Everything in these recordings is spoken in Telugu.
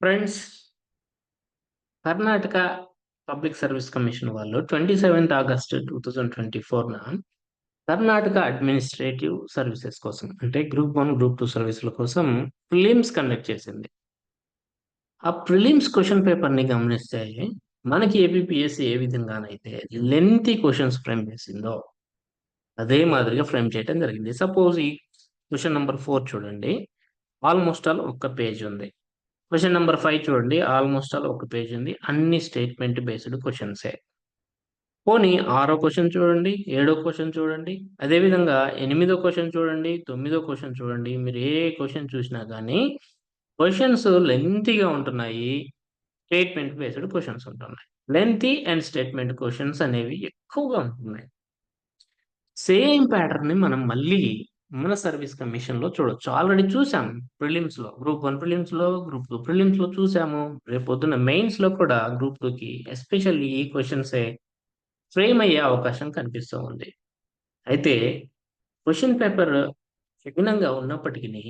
Friends Karnataka public service commission వాళ్ళు twenty seventh August two thousand twenty ఫోర్న Karnataka administrative services కోసం అంటే గ్రూప్ వన్ గ్రూప్ టూ సర్వీసుల కోసం ప్రిలిమ్స్ కండక్ట్ చేసింది. ఆ ప్రిలిమ్స్ క్వశ్చన్ పేపర్ని గమనిస్తే మనకి ఏపీపీఎస్సీ ఏ విధంగానైతే లెంతీ క్వశ్చన్స్ ఫ్రేమ్ చేసిందో అదే మాదిరిగా ఫ్రేమ్ చేయడం జరిగింది. సపోజ్ ఈ క్వశ్చన్ నెంబర్ ఫోర్ చూడండి. ఆల్మోస్ట్ ఆల్ ఒక్క పేజ్ ఉంది. క్వశ్చన్ నెంబర్ ఫైవ్ చూడండి. ఆల్మోస్ట్ ఆల్ ఒక పేజ్ ఉంది. అన్ని స్టేట్మెంట్ బేస్డ్ క్వశ్చన్సే పోనీ ఆరో క్వశ్చన్ చూడండి. ఏడో క్వశ్చన్ చూడండి. అదేవిధంగా ఎనిమిదో క్వశ్చన్ చూడండి. తొమ్మిదో క్వశ్చన్ చూడండి. మీరు ఏ క్వశ్చన్ చూసినా కానీ క్వశ్చన్స్ లెంతీగా ఉంటున్నాయి. స్టేట్మెంట్ బేస్డ్ క్వశ్చన్స్ ఉంటున్నాయి. లెంతీ అండ్ స్టేట్మెంట్ క్వశ్చన్స్ అనేవి ఎక్కువగా ఉంటున్నాయి. సేమ్ ప్యాటర్న్ని మనం మళ్ళీ మన సర్వీస్ కమిషన్లో చూడొచ్చు. ఆల్రెడీ చూసాం ప్రిలిమ్స్లో గ్రూప్ వన్ ప్రిలిమ్స్లో గ్రూప్ టూ ప్రిలిమ్స్లో చూసాము. రేపు పొద్దున్న మెయిన్స్లో కూడా గ్రూప్ టూ కి ఎస్పెషల్లీ ఈ క్వశ్చన్స్ ఫ్రేమ్ అయ్యే అవకాశం కనిపిస్తూ ఉంది. అయితే క్వశ్చన్ పేపర్ కఠినంగా ఉన్నప్పటికీ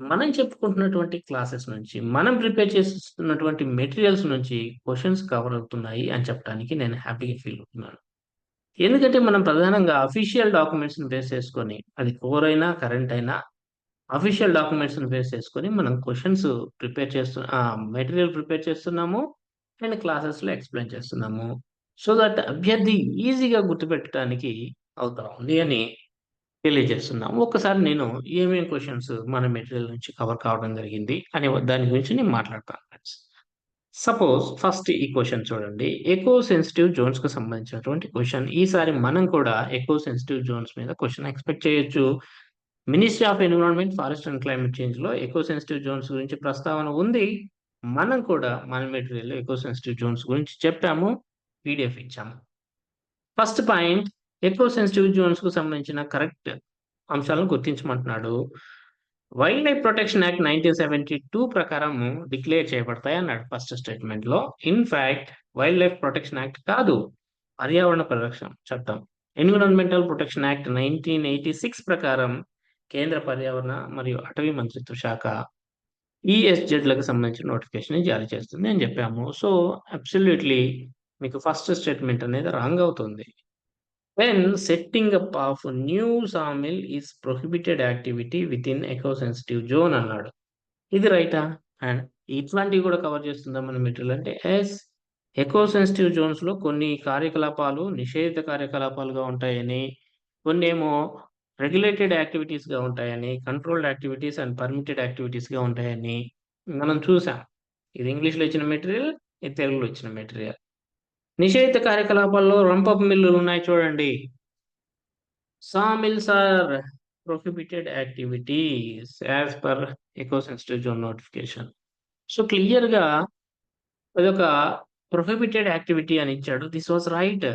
మనం చెప్పుకుంటున్నటువంటి క్లాసెస్ నుంచి మనం ప్రిపేర్ చేస్తున్నటువంటి మెటీరియల్స్ నుంచి క్వశ్చన్స్ కవర్ అవుతున్నాయి అని చెప్పడానికి నేను హ్యాపీగా ఫీల్ అవుతున్నాను. ఎందుకంటే మనం ప్రధానంగా అఫీషియల్ డాక్యుమెంట్స్ని బేస్ చేసుకొని అది కోర్ అయినా కరెంట్ అయినా అఫీషియల్ డాక్యుమెంట్స్ని బేస్ చేసుకొని మనం క్వశ్చన్స్ ప్రిపేర్ చేస్తు మెటీరియల్ ప్రిపేర్ చేస్తున్నాము అండ్ క్లాసెస్లో ఎక్స్ప్లెయిన్ చేస్తున్నాము. సో దట్ అభ్యర్థి ఈజీగా గుర్తుపెట్టడానికి అవుతా ఉంది అని తెలియజేస్తున్నాము. ఒక్కసారి నేను ఏమేమి క్వశ్చన్స్ మన మెటీరియల్ నుంచి కవర్ కావడం జరిగింది అనే దాని గురించి నేను మాట్లాడతాను. సపోజ్ ఫస్ట్ ఈ క్వశ్చన్ చూడండి. ఎకో సెన్సిటివ్ జోన్స్కు సంబంధించినటువంటి క్వశ్చన్ ఈసారి మనం కూడా ఎకో సెన్సిటివ్ జోన్స్ మీద క్వశ్చన్ ఎక్స్పెక్ట్ చేయొచ్చు. Ministry of environment forest and climate చేంజ్లో eco sensitive zones గురించి ప్రస్తావన ఉంది. మనం కూడా మన మెటీరియల్ ఎకో సెన్సిటివ్ జోన్స్ గురించి చెప్పాము. పీడిఎఫ్ ఇచ్చాము. ఫస్ట్ పాయింట్ ఎకో సెన్సిటివ్ జోన్స్కు సంబంధించిన కరెక్ట్ అంశాలను గుర్తించమంటున్నాడు. Wild life protection act nineteen seventy two ప్రకారం డిక్లేర్ చేయబడతాయి అన్నాడు first స్టేట్మెంట్లో. In fact wild life protection act కాదు. పర్యావరణ పరిరక్షణ చట్టం. Environmental protection act nineteen eighty six ప్రకారం కేంద్ర పర్యావరణ మరియు అటవీ మంత్రిత్వ శాఖ ఈఎస్జెడ్లకు సంబంధించిన నోటిఫికేషన్ జారీ చేస్తుంది అని చెప్పాము. సో అబ్సల్యూట్లీ మీకు ఫస్ట్ స్టేట్మెంట్ అనేది రాంగ్ అవుతుంది. When setting up of new sawmill is prohibited activity within eco zone zone అన్నాడు. ఇది రైటా? అండ్ ఇట్లాంటివి కూడా కవర్ చేస్తుందా మన మెటీరియల్ అంటే? ఎస్ ఎకో సెన్సిటివ్ జోన్స్లో కొన్ని కార్యకలాపాలు నిషేధిత కార్యకలాపాలుగా ఉంటాయని కొన్ని ఏమో రెగ్యులేటెడ్ యాక్టివిటీస్గా ఉంటాయని కంట్రోల్డ్ యాక్టివిటీస్ అండ్ పర్మిటెడ్ యాక్టివిటీస్గా ఉంటాయని మనం చూసాం. ఇది ఇంగ్లీష్లో ఇచ్చిన మెటీరియల్ ఇది తెలుగులో ఇచ్చిన మెటీరియల్. నిషేధిత కార్యకలాపాల్లో రంపప్ మిల్లులు ఉన్నాయి చూడండి. Saw mills are prohibited activities as per eco sensitive zone notification so క్లియర్గా అదొక ప్రొహిబిటెడ్ యాక్టివిటీ అని ఇచ్చాడు. This was right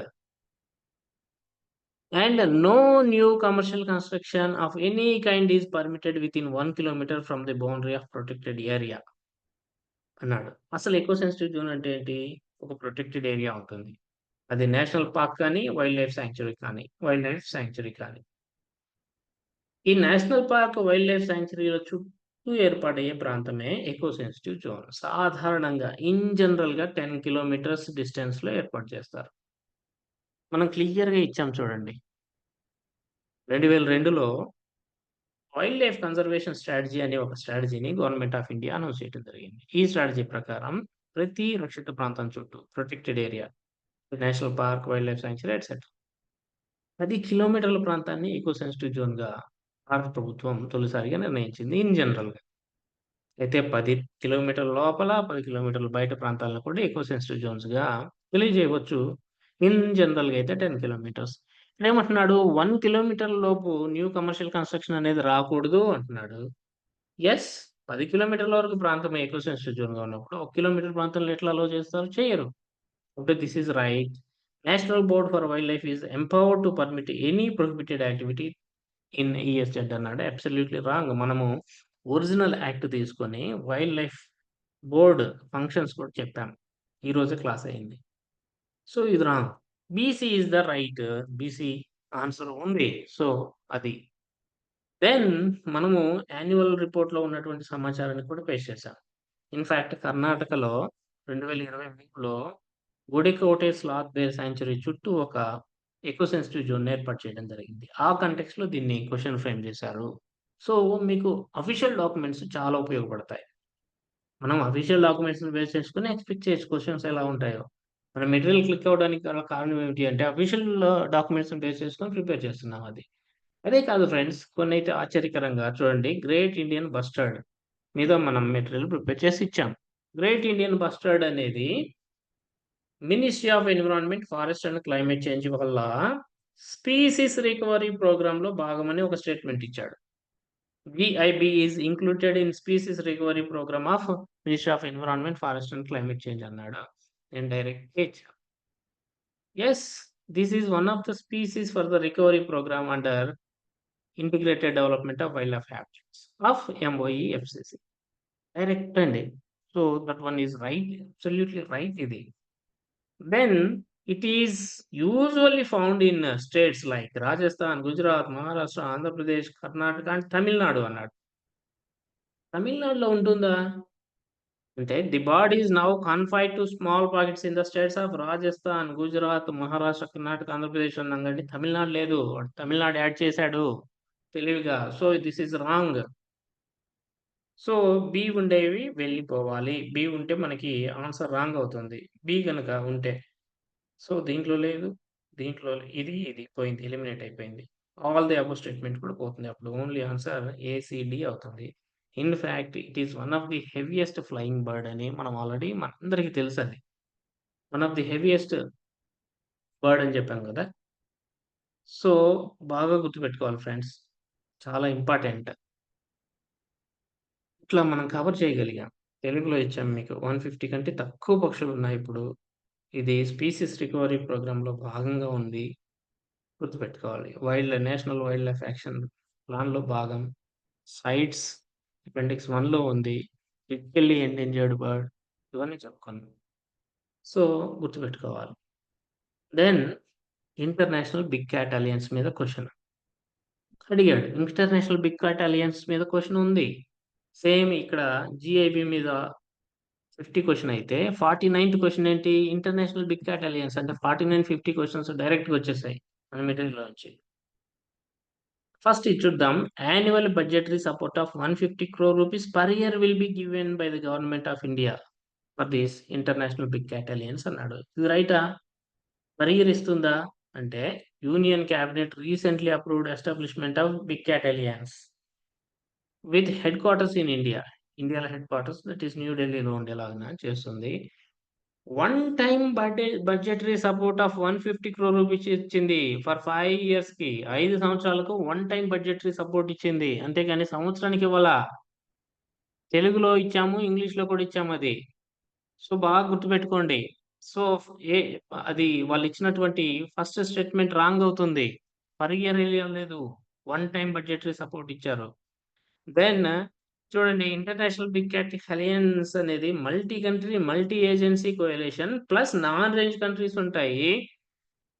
and no new commercial construction of any kind is permitted within one kilometre from the boundary of protected area అన్నాడు. అసలు ఎకో సెన్సిటివ్ జోన్ అంటే ఏంటి? ఒక ప్రొటెక్టెడ్ ఏరియా ఉంటుంది అది నేషనల్ పార్క్ కానీ వైల్డ్ లైఫ్ శాంక్చురీ కానీ వైల్డ్ లైఫ్ శాంక్చురీ కానీ. ఈ నేషనల్ పార్క్ వైల్డ్ లైఫ్ శాంక్చురీల చుట్టూ ఏర్పాటయ్యే ప్రాంతమే ఎకో సెన్సిటివ్ జోన్ సాధారణంగా ఇన్ జనరల్గా టెన్ కిలోమీటర్స్ డిస్టెన్స్లో ఏర్పాటు చేస్తారు. మనం క్లియర్గా ఇచ్చాం చూడండి. రెండు వేల రెండులో వైల్డ్ లైఫ్ కన్జర్వేషన్ స్ట్రాటజీ అనే ఒక స్ట్రాటజీని గవర్నమెంట్ ఆఫ్ ఇండియా అనౌన్స్ చేయడం జరిగింది. ఈ స్ట్రాటజీ ప్రకారం ప్రతి రక్షిత ప్రాంతం చుట్టూ protected area national park wild life sanctuary etcetera పది కిలోమీటర్ల ప్రాంతాన్ని ఈకో సెన్సిటివ్ జోన్గా భారత ప్రభుత్వం తొలిసారిగా నిర్ణయించింది ఇన్ జనరల్గా. అయితే పది కిలోమీటర్ల లోపల పది కిలోమీటర్ల బయట ప్రాంతాలను కూడా ఈకో సెన్సిటివ్ జోన్స్గా తెలియజేయవచ్చు. ఇన్ జనరల్గా అయితే టెన్ కిలోమీటర్స్ ఏమంటున్నాడు? వన్ కిలోమీటర్ లోపు న్యూ కమర్షియల్ కన్స్ట్రక్షన్ అనేది రాకూడదు అంటున్నాడు. ఎస్ పది కిలోమీటర్ల వరకు ప్రాంతం ఎకో సెన్సిటివ్ ఉన్నప్పుడు ఒక కిలోమీటర్ ప్రాంతంలో ఎట్లా అలో చేస్తారు? చేయరు. అంటే this is right national board for wild life is empowered to permit any prohibited activity in ESZ అన్నాడు అబ్సల్యూట్లీ రాంగ్ మనము ఒరిజినల్ యాక్ట్ తీసుకొని వైల్డ్ లైఫ్ బోర్డ్ ఫంక్షన్స్ కూడా చెప్పాం. ఈరోజే క్లాస్ అయింది. సో ఇది wrong BC is the right BC answer ఉంది సో అది దెన్ మనము యాన్యువల్ రిపోర్ట్లో ఉన్నటువంటి సమాచారాన్ని కూడా పేస్ట్ చేశాం ఇన్‌ఫాక్ట్ కర్ణాటకలో రెండు వేల ఇరవై మూడులో గుడికోటే స్లాత్ బేర్ సాంచురీ చుట్టూ ఒక ఎకో సెన్సిటివ్ జోన్ ఏర్పాటు చేయడం జరిగింది. ఆ కంటెక్స్లో దీన్ని క్వశ్చన్ ఫ్రేమ్ చేశారు. సో, మీకు అఫీషియల్ డాక్యుమెంట్స్ చాలా ఉపయోగపడతాయి. మనం అఫీషియల్ డాక్యుమెంట్స్‌ని బేస్ చేసుకొని ఎక్స్‌పెక్ట్ చేసే క్వశ్చన్స్ ఎలా ఉంటాయో. మన మెటీరియల్ క్లిక్ అవ్వడానికి గల కారణం ఏమిటి అంటే అఫీషియల్ డాక్యుమెంట్స్‌ని బేస్ చేసుకొని ప్రిపేర్ చేస్తున్నాం అది. అదే కాదు ఫ్రెండ్స్ కొన్ని అయితే ఆశ్చర్యకరంగా చూడండి 'గ్రేట్ ఇండియన్ బస్టర్డ్' మీద మనం మెటీరియల్ ప్రిపేర్ చేసి ఇచ్చాం. 'గ్రేట్ ఇండియన్ బస్టర్డ్' అనేది ministry of environment, forest and climate change వల్ల స్పీసీస్ రికవరీ ప్రోగ్రాంలో భాగమని ఒక స్టేట్మెంట్ ఇచ్చాడు. VIB is included in species recovery programme of ministry of environment, forest and climate change అన్నాడు. నేను డైరెక్ట్‌గా ఇచ్చా. Yes this is one of the species for the recovery programme under integrated development of wild life habitats of MOE FCC. Direct అండి. So, that one is right. Absolutely right ఇది. Then it is usually found in states like Rajasthan, Gujarat, Maharashtra, Andhra Pradesh, Karnataka and Tamil Nadu అన్నాడు. తమిళనాడులో ఉంటుందా? అంటే the bird is now confined to small pockets in the states of Rajasthan, Gujarat, Maharashtra, Karnataka, Andhra Pradesh అన్నాం గాని తమిళనాడు లేదు. తమిళనాడు యాడ్ చేశాడు తెలివిగా. So, this is wrong. So, B ఉండేవి వెళ్ళిపోవాలి. బి ఉంటే మనకి ఆన్సర్ రాంగ్ అవుతుంది. బి కనుక ఉంటే. సో, దీంట్లో లేదు. దీంట్లో ఇది, ఇది పోయింది. ఎలిమినేట్ అయిపోయింది. ఆల్ ది అబోవ్ స్టేట్మెంట్ కూడా పోతుంది. అప్పుడు ఓన్లీ ఆన్సర్ ఏసీడి అవుతుంది డి అవుతుంది. It is one of the heaviest flying bird అని మనం ఆల్రెడీ మనందరికీ తెలుసది. One of the heaviest bird అని చెప్పాం కదా! సో, బాగా గుర్తుపెట్టుకోవాలి ఫ్రెండ్స్. చాలా ఇంపార్టెంట్. ఇట్లా మనం కవర్ చేయగలిగాం. తెలుగులో ఇచ్చాం మీకు. 150 కంటే తక్కువ పక్షులు ఉన్నాయి ఇప్పుడు. ఇది స్పీసీస్ రికవరీ ప్రోగ్రాంలో భాగంగా ఉంది. గుర్తుపెట్టుకోవాలి. Wild national wild life action ప్లాన్‌లో భాగం. సైట్స్ అపెండిక్స్ వన్లో ఉంది. క్రిటికల్లీ ఎండేంజర్డ్ బర్డ్ ఇవన్నీ చెప్పుకున్నాం. సో, గుర్తుపెట్టుకోవాలి. Then international big cat alliance మీద క్వశ్చన్ అడిగాడు. ఇంటర్నేషనల్ బిగ్ కార్ట్ అలియన్స్ మీద క్వశ్చన్ ఉంది. సేమ్ ఇక్కడ జిఐబి మీద ఫిఫ్టీ క్వశ్చన్ అయితే ఫార్టీ నైన్త్ క్వశ్చన్ ఏంటి? ఇంటర్నేషనల్ బిగ్ క్యాట్ అలియన్స్ అంటే 49, 50 క్వెషన్స్ డైరెక్ట్‌గా వచ్చేసాయి మన మెటీరియల్‌లో నుంచి. ఫస్ట్ ఇది చూద్దాం. Annual budgetary support of 150 crore rupees per year will be given by the government of India for this international big cat alliance అన్నాడు. ఇది రైటా? పర్ ఇయర్ ఇస్తుందా? అంటే union cabinet recently approved establishment of big cat alliance. With headquarters in India. ఇండియాలో headquarters that is new ఉండేలాగా చేస్తుంది. One time budget budgetary support of 150 crore rupees ఇచ్చింది. ఫర్ ఫైవ్ ఇయర్స్కి ఐదు సంవత్సరాలకు వన్ టైం బడ్జెటరీ సపోర్ట్ ఇచ్చింది. అంతేకాని సంవత్సరానికి ఇవ్వాల తెలుగులో ఇచ్చాము. ఇంగ్లీష్‌లో కూడా ఇచ్చాము అది సో, బాగా గుర్తుపెట్టుకోండి. సో, ఏ అది వాళ్ళు ఇచ్చినటువంటి ఫస్ట్ స్టేట్మెంట్ రాంగ్ అవుతుంది. పర్ ఇయర్ లేదు వన్ టైం బడ్జెటరీ సపోర్ట్ ఇచ్చారు. దెన్ చూడండి ఇంటర్నేషనల్ బిగ్ క్యాట్ అలియన్స్ అనేది multi country, multi agency coalition plus non range countries ఉంటాయి.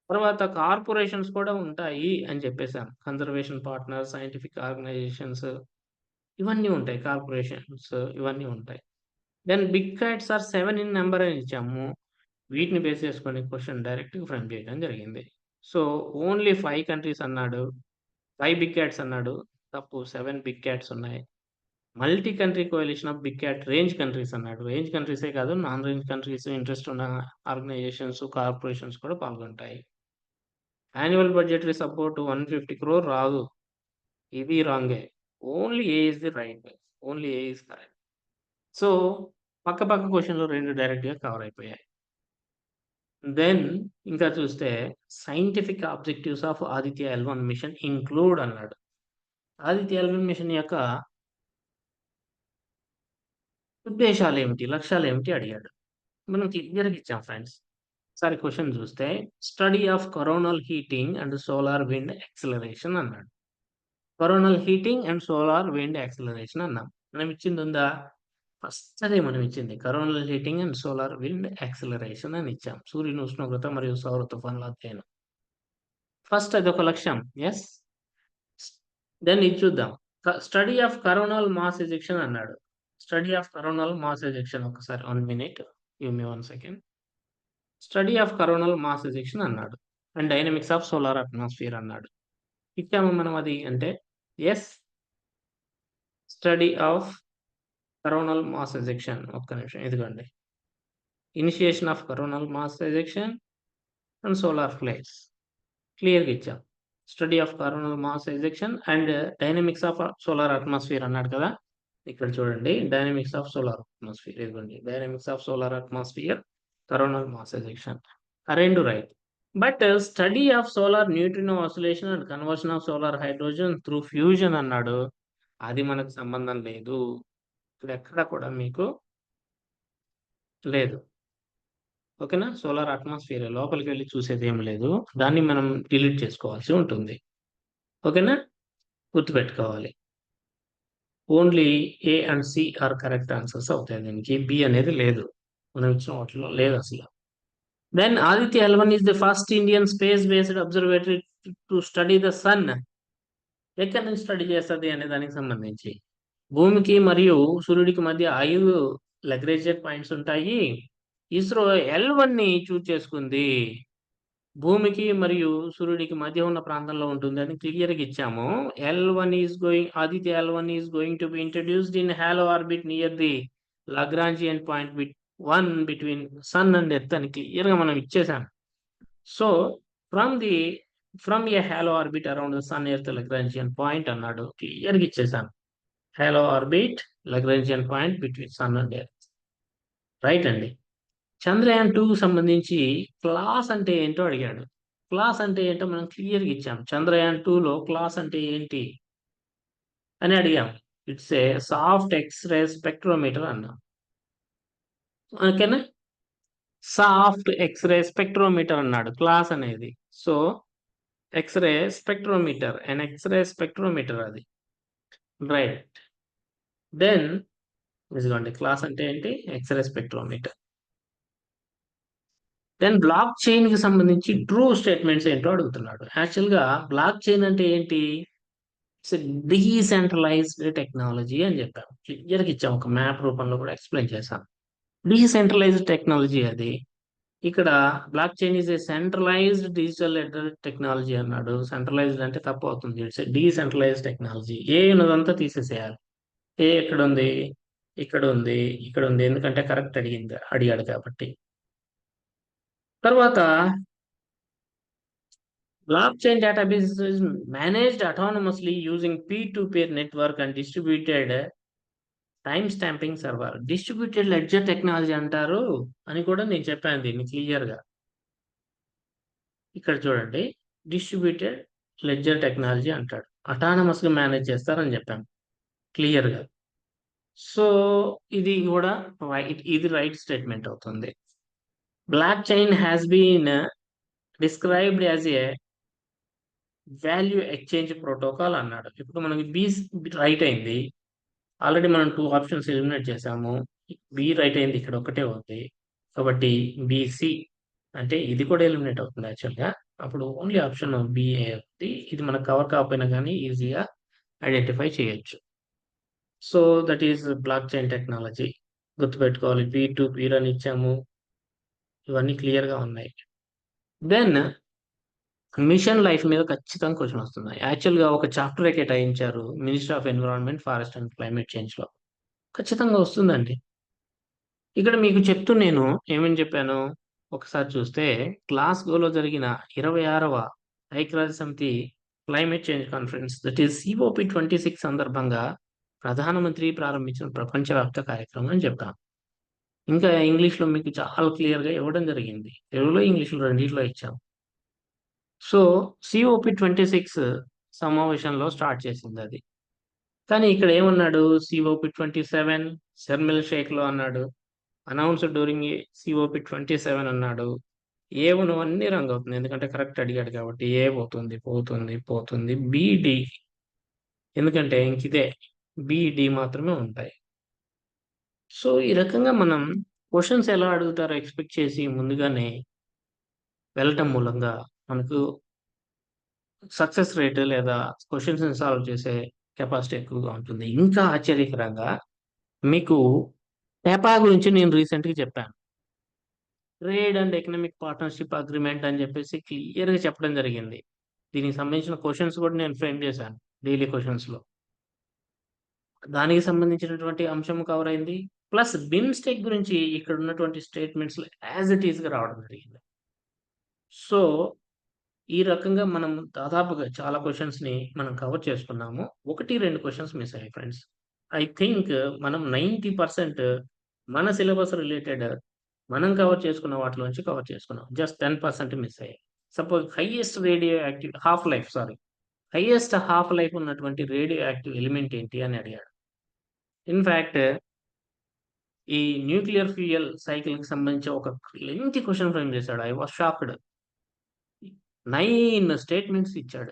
తర్వాత కార్పొరేషన్స్ కూడా ఉంటాయి అని చెప్పేసాం. కన్జర్వేషన్ పార్ట్నర్స్, సైంటిఫిక్ ఆర్గనైజేషన్స్ ఇవన్నీ ఉంటాయి. కార్పొరేషన్స్ ఇవన్నీ ఉంటాయి. Then big cats are seven in number అని ఇచ్చాము. వీటిని బేస్ చేసుకొని క్వశ్చన్ డైరెక్ట్‌గా ఫ్రేమ్ చేయడం జరిగింది. సో, ఓన్లీ ఫైవ్ కంట్రీస్ అన్నాడు. ఫైవ్ బిగ్ క్యాట్స్ అన్నాడు. తప్పు సెవెన్ బిగ్ క్యాట్స్ ఉన్నాయి. Multi country coalition of big cat range countries అన్నాడు. రేంజ్ కంట్రీసే కాదు నాన్ రేంజ్ కంట్రీస్ ఇంట్రెస్ట్ ఉన్న ఆర్గనైజేషన్స్, కార్పొరేషన్స్ కూడా పాల్గొంటాయి. యాన్యువల్ బడ్జెటరీ సపోర్ట్ 150 క్రోర్ రాదు. ఇది రాంగే. Only A is the right. Only A is correct. So, పక్క పక్క క్వశ్చన్లు రెండు డైరెక్ట్‌గా కవర్ అయిపోయాయి. దెన్ ఇంకా చూస్తే scientific objectives of Aditya L one mission include అన్నాడు. ఆదిత్య ఎల్వన్ మిషన్ యొక్క ఉద్దేశాలు ఏమిటి లక్ష్యాలు ఏమిటి అడిగాడు. మనం క్లియర్‌గా ఇచ్చాం ఫ్రెండ్స్. సారీ క్వశ్చన్ చూస్తే study of coronal heating and solar wind acceleration అన్నాడు. Coronal heating and solar wind acceleration అన్నాం. మనం ఇచ్చింది ఉందా? ఫస్ట్ అదే మనం ఇచ్చింది. Coronal heating and solar wind acceleration అని ఇచ్చాం. సూర్యుని ఉష్ణోగ్రత మరియు సౌర తుఫాన్ల అధ్యయనం. ఫస్ట్ అదొక లక్ష్యం. ఎస్ దెన్ ఇది చూద్దాం. Study of coronal mass ejection అన్నాడు. Study of coronal mass ejection ఒకసారి one minute you me one second study of coronal mass ejection అన్నాడు and dynamics of solar atmosphere అన్నాడు ఇచ్చాము మనం అది అంటే yes study of coronal mass ejection. ఒక్క నిమిషం ఇదిగోండి. Initiation of coronal mass ejection and solar flares క్లియర్గా ఇచ్చాం. Study of coronal mass ejection and dynamics of solar atmosphere అన్నాడు కదా. ఇక్కడ చూడండి డైనమిక్స్ ఆఫ్ సోలార్ అట్మాస్ఫియర్. ఇదిగోండి dynamics of solar atmosphere coronal mass ejection. రెండు right. But study of solar neutrino oscillation and conversion of solar hydrogen through fusion అన్నాడు. అది మనకు సంబంధం లేదు. ఇక్కడ ఎక్కడ కూడా మీకు లేదు. ఓకేనా? సోలార్ అట్మాస్ఫియర్ లోపలికి వెళ్ళి చూసేది ఏం లేదు. దాన్ని మనం డిలీట్ చేసుకోవాల్సి ఉంటుంది. ఓకేనా? గుర్తుపెట్టుకోవాలి. Only A and C are correct answers అవుతాయి దీనికి. బి అనేది లేదు. మనం ఇచ్చిన వాటిలో లేదు అసలు. Then Aditya L one is the first Indian space based observatory to study the sun ఎక్కడి నుంచి స్టడీ చేస్తుంది అనే దానికి సంబంధించి. భూమికి మరియు సూర్యుడికి మధ్య ఐదు లగ్రేజర్ పాయింట్స్ ఉంటాయి. ఇస్రో ఎల్ వన్ని చూజ్ చేసుకుంది. భూమికి మరియు సూర్యుడికి మధ్య ఉన్న ప్రాంతంలో ఉంటుంది అని క్లియర్గా ఇచ్చాము. L one is going Aditya L one is going to be introduced in halo orbit near the Lagrangian point bit one between sun and earth అని క్లియర్గా మనం ఇచ్చేసాం. So from the from a halo orbit around the sun earth Lagrangian point అన్నాడు. క్లియర్గా halo orbit Lagrangian point between sun and earth right అండి. చంద్రయాన్ టూ సంబంధించి క్లాస్ అంటే ఏంటో అడిగాడు. క్లాస్ అంటే ఏంటో మనం క్లియర్గా ఇచ్చాం. చంద్రయాన్ టూలో క్లాస్ అంటే ఏంటి? అని అడిగాం. It's a soft x ray spectrometer అన్నాం. ఓకేనా సాఫ్ట్ ఎక్స్రే స్పెక్ట్రోమీటర్ అన్నాడు క్లాస్ అనేది. So x ray spectrometer and x ray spectrometer అది. రైట్ దెన్ ఇదిగోండి క్లాస్ అంటే ఏంటి? X ray spectrometer then black చైన్కి సంబంధించి ట్రూ స్టేట్మెంట్స్ ఏంటో అడుగుతున్నాడు. యాక్చువల్గా బ్లాక్ చైన్ అంటే ఏంటి? డిసెంట్రలైజ్డ్ డీసెంట్రలైజ్డ్ టెక్నాలజీ అని చెప్పాం. క్లియర్ ఇచ్చాం ఒక మ్యాప్ రూపంలో కూడా ఎక్స్ప్లెయిన్ చేశాం. డీసెంట్రలైజ్డ్ టెక్నాలజీ అది. ఇక్కడ blockchain is a centralized digital technology అన్నాడు. సెంట్రలైజ్డ్ అంటే తప్పు అవుతుంది. ఇట్స్ డీసెంట్రలైజ్డ్ టెక్నాలజీ ఏ ఉన్నదంతా తీసేసేయాలి. ఏ ఎక్కడ ఉంది ఇక్కడ ఉంది ఇక్కడ ఉంది ఎందుకంటే కరెక్ట్ అడిగింది అడిగాడు కాబట్టి. తర్వాత blockchain database managed autonomously using P to peer network and distributed time stamping server distributed ledger technology అంటారు అని కూడా నేను చెప్పాను దీన్ని క్లియర్గా ఇక్కడ చూడండి. డిస్ట్రిబ్యూటెడ్ లెడ్జర్ టెక్నాలజీ అంటాడు. అటానమస్గా మేనేజ్ చేస్తారని చెప్పాను. క్లియర్గా. సో ఇది కూడా రైట్ ఇది రైట్ స్టేట్మెంట్ అవుతుంది. Blockchain has been described as a value exchange protocol అన్నాడు. ఇప్పుడు మనకి బి రైట్ అయింది. ఆల్రెడీ మనం టూ ఆప్షన్స్ ఎలిమినేట్ చేసాము. బి రైట్ అయింది ఇక్కడ ఒకటే ఉంది. కాబట్టి బిసి అంటే ఇది కూడా ఎలిమినేట్ అవుతుంది యాక్చువల్గా అప్పుడు ఓన్లీ ఆప్షన్ బిఏ ఉంది. ఇది మనకు కవర్ కాకపోయినా కానీ ఈజీగా ఐడెంటిఫై చేయొచ్చు. So that is blockchain technology గుర్తుపెట్టుకోవాలి. పీ టు పీర్ అని ఇచ్చాము. ఇవన్నీ క్లియర్గా ఉన్నాయి. దెన్ మిషన్ లైఫ్ మీద ఖచ్చితంగా క్వశ్చన్ వస్తుంది యాక్చువల్గా ఒక చాప్టర్ కేటాయించారు minister of environment forest and climate చేంజ్లో ఖచ్చితంగా వస్తుందండి. ఇక్కడ మీకు చెప్తూ నేను ఏమని చెప్పాను? ఒకసారి చూస్తే గ్లాస్గోలో జరిగిన ఇరవై ఆరవ ఐక్యరాజ్య సమితి climate change conference that is COP twenty six సందర్భంగా ప్రధానమంత్రి ప్రారంభించిన ప్రపంచవ్యాప్త కార్యక్రమం అని చెప్పాం ఇంకా ఇంగ్లీష్లో మీకు చాలా క్లియర్గా ఇవ్వడం జరిగింది. తెలుగులో ఇంగ్లీష్లో రెండింటిలో ఇచ్చాం. సో సిఓపి ట్వంటీ సిక్స్ సమావేశంలో స్టార్ట్ చేసింది అది. కానీ ఇక్కడ ఏమన్నాడు? సిఓపి ట్వంటీ సెవెన్ షర్మిల్ షేక్లో అన్నాడు. Announce during COP twenty seven అన్నాడు. ఏ అన్ని రంగ్ అవుతుంది. ఎందుకంటే కరెక్ట్ అడిగాడు కాబట్టి ఏ పోతుంది పోతుంది పోతుంది. బీడి ఎందుకంటే ఇంక ఇదే. బిడి మాత్రమే ఉంటాయి సో ఈ రకంగా మనం క్వశ్చన్స్ ఎలా అడుగుతారో ఎక్స్పెక్ట్ చేసి ముందుగానే వెళ్ళటం మూలంగా మనకు సక్సెస్ రేట్ లేదా క్వశ్చన్స్ సాల్వ్ చేసే కెపాసిటీ ఎక్కువగా ఉంటుంది ఇంకా ఆశ్చర్యకరంగా మీకు టెపా గురించి నేను రీసెంట్‌గా చెప్పాను. Trade and economic partnership agreement అని చెప్పేసి క్లియర్‌గా చెప్పడం జరిగింది. దీనికి సంబంధించిన క్వశ్చన్స్ కూడా నేను ఫ్రేమ్ చేశాను డైలీ క్వశ్చన్స్లో దానికి సంబంధించినటువంటి అంశం కవర్ అయింది. ప్లస్ బిమ్‌స్టెక్ గురించి ఇక్కడ ఉన్నటువంటి స్టేట్మెంట్స్ యాజ్ ఇట్ ఈస్‌గా రావడం జరిగింది. సో, ఈ రకంగా మనం దాదాపుగా చాలా క్వశ్చన్స్ని మనం కవర్ చేసుకున్నాము. ఒకటి రెండు క్వశ్చన్స్ మిస్ అయ్యాయి ఫ్రెండ్స్. ఐ థింక్ మనం 90% మన సిలబస్ రిలేటెడ్ మనం కవర్ చేసుకున్న వాటిలోంచి కవర్ చేసుకున్నాం. జస్ట్ 10% మిస్ అయ్యాయి. Suppose highest radioactive half life sorry. Highest half life ఉన్నటువంటి రేడియో యాక్టివ్ ఎలిమెంట్ ఏంటి అని అడిగాడు. ఇన్ ఫ్యాక్ట్ ఈ న్యూక్లియర్ ఫ్యూయల్ సైకిల్‌కి సంబంధించి ఒక లెంతి క్వశ్చన్ ఫ్రేమ్ చేశాడు. I was shocked. Nine statements ఇచ్చాడు.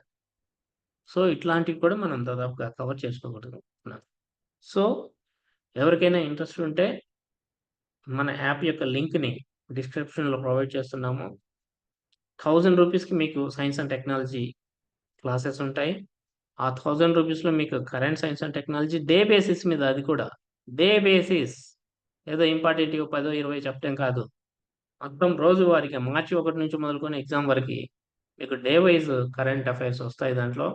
సో, ఇట్లాంటివి కూడా మనం దాదాపుగా కవర్ చేసుకోగలుగుతున్నాం. సో, ఎవరికైనా ఇంట్రెస్ట్ ఉంటే మన యాప్ యొక్క లింక్‌ని డిస్క్రిప్షన్‌లో ప్రొవైడ్ చేస్తున్నాము. థౌజండ్ రూపీస్కి మీకు సైన్స్ అండ్ టెక్నాలజీ క్లాసెస్ ఉంటాయి. ఆ థౌజండ్ రూపీస్లో మీకు current science and technology day basis మీద అది కూడా. Day basis. ఏదో ఇంపార్టెంట్‌గా పదో ఇరవై చెప్పడం కాదు. మొత్తం రోజువారీగా మార్చి ఒకటి నుంచి మొదలుకొని ఎగ్జామ్ వరకు మీకు డే వైస్ కరెంట్ అఫైర్స్ వస్తాయి దాంట్లో.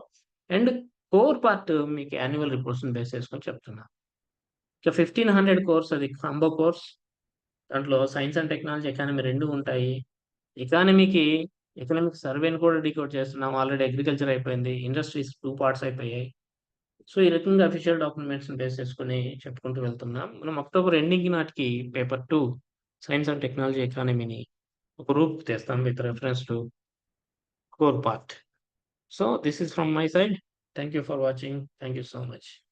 అండ్ కోర్ పార్ట్ మీకు యాన్యువల్ రిపోర్ట్స్‌ని బేస్ చేసుకొని చెప్తున్నా. ఇక 1500 కోర్స్ అది కాంబో కోర్స్. దాంట్లో సైన్స్ అండ్ టెక్నాలజీ, ఎకానమీ రెండు ఉంటాయి. ఎకానమీకి ఎకనామిక్ సర్వేని కూడా డీకోడ్ చేస్తున్నాం. ఆల్రెడీ అగ్రికల్చర్ అయిపోయింది. ఇండస్ట్రీస్ టూ పార్ట్స్ అయిపోయాయి. సో, ఈ రకంగా అఫీషియల్ డాక్యుమెంట్స్‌ని బేస్ చేసుకుని చెప్పుకుంటూ వెళ్తున్నాం. మనం అక్టోబర్ ఎండింగ్ నాటికి paper two science and technology ఎకానమీని ఒక రూప్ తెస్తాం with reference to core part. So, this is from my side. Thank you for watching. Thank you so much.